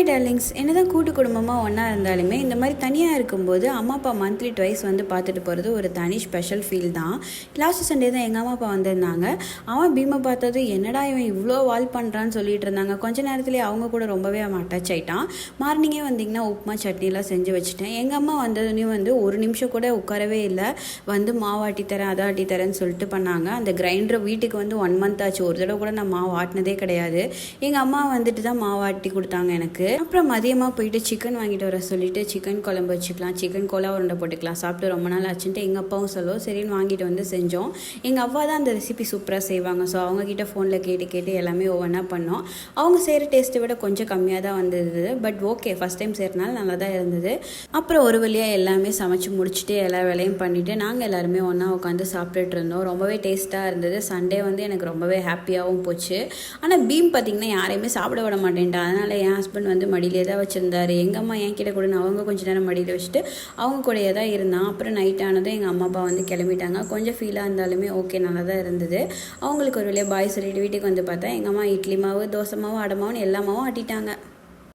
Hi darlings என்ன தான் கூட்டு குடும்பமாக ஒன்றா இருந்தாலுமே இந்த மாதிரி தனியாக இருக்கும்போது அம்மா அப்பா மந்த்லி ட்வைஸ் வந்து பார்த்துட்டு போகிறது ஒரு தனி ஸ்பெஷல் ஃபீல் தான். லாஸ்ட் சண்டே தான் எங்கள் அம்மா அப்பா வந்திருந்தாங்க. அவன் பீமை பார்த்தது என்னடா இவன் இவ்வளோ வால் பண்ணுறான்னு சொல்லிட்டு இருந்தாங்க. கொஞ்ச நேரத்துலேயே அவங்க கூட ரொம்பவே அவன் அட்டாச் ஆயிட்டான். மார்னிங்கே வந்தீங்கன்னா உப்புமா சட்னிலாம் செஞ்சு வச்சுட்டேன். எங்கள் அம்மா வந்ததுனையும் வந்து ஒரு நிமிஷம் கூட உட்காரவே இல்லை. வந்து மாவாட்டி தரேன் அதை ஆட்டி தரேன்னு சொல்லிட்டு பண்ணாங்க. அந்த கிரைண்டர் வீட்டுக்கு வந்து ஒன் மந்த் ஆச்சு. ஒரு தடவை கூட நான் மாவு ஆட்டினதே கிடையாது. எங்கள் அம்மா வந்துட்டு தான் மாவாட்டி கொடுத்தாங்க எனக்கு. அப்புறம் மதியமாக போயிட்டு சிக்கன் வாங்கிட்டு வர சொல்லிட்டு சிக்கன் குழம்பு வச்சுக்கலாம். சிக்கன் கோலா உருண்டை போட்டுக்கலாம். சாப்பிட்டு ரொம்ப நாள் ஆச்சுன்ட்டு எங்கள் அப்பாவும் சொல்லுவோம் சரின்னு வாங்கிட்டு வந்து செஞ்சோம். எங்கள் அப்பா தான் அந்த ரெசிபி சூப்பராக செய்வாங்க. ஸோ அவங்கக்கிட்ட ஃபோனில் கேட்டு கேட்டு எல்லாமே ஒவ்வொன்றா பண்ணோம். அவங்க செய்கிற டேஸ்ட்டை விட கொஞ்சம் கம்மியாக தான் வந்தது. பட் ஓகே ஃபஸ்ட் டைம் செய்கிறனால நல்லா தான் இருந்தது. அப்புறம் ஒரு வழியாக எல்லாமே சமைச்சு முடிச்சுட்டு எல்லா வேலையும் பண்ணிவிட்டு நாங்கள் எல்லாருமே ஒன்றா உட்காந்து சாப்பிட்டுட்டு இருந்தோம். ரொம்பவே டேஸ்ட்டாக இருந்தது. சண்டே வந்து எனக்கு ரொம்பவே ஹாப்பியாகவும் போச்சு. ஆனால் பீம் பார்த்திங்கன்னா யாரையுமே சாப்பிட விட மாட்டேன்ட்டா. அதனால் என் ஹஸ்பண்ட் வந்து மடியிலே தான் வச்சுருந்தாரு. எங்கள் அம்மா என் கிட்ட கூட அவங்க கொஞ்ச நேரம் மடியில் வச்சுட்டு அவங்க கூடயே தான் இருந்தான். அப்புறம் நைட் ஆனதும் எங்கள் அம்மா அப்பா வந்து கிளம்பிட்டாங்க. கொஞ்சம் ஃபீலாக இருந்தாலுமே ஓகே நல்லா தான் இருந்தது. அவங்களுக்கு ஒரு வேலையை பாய் சொல்லிட்டு வீட்டுக்கு வந்து பார்த்தா எங்கள் அம்மா இட்லி மாவு தோசை மாவு அடை மாவுன்னு எல்லா மாவும் ஆட்டிட்டாங்க.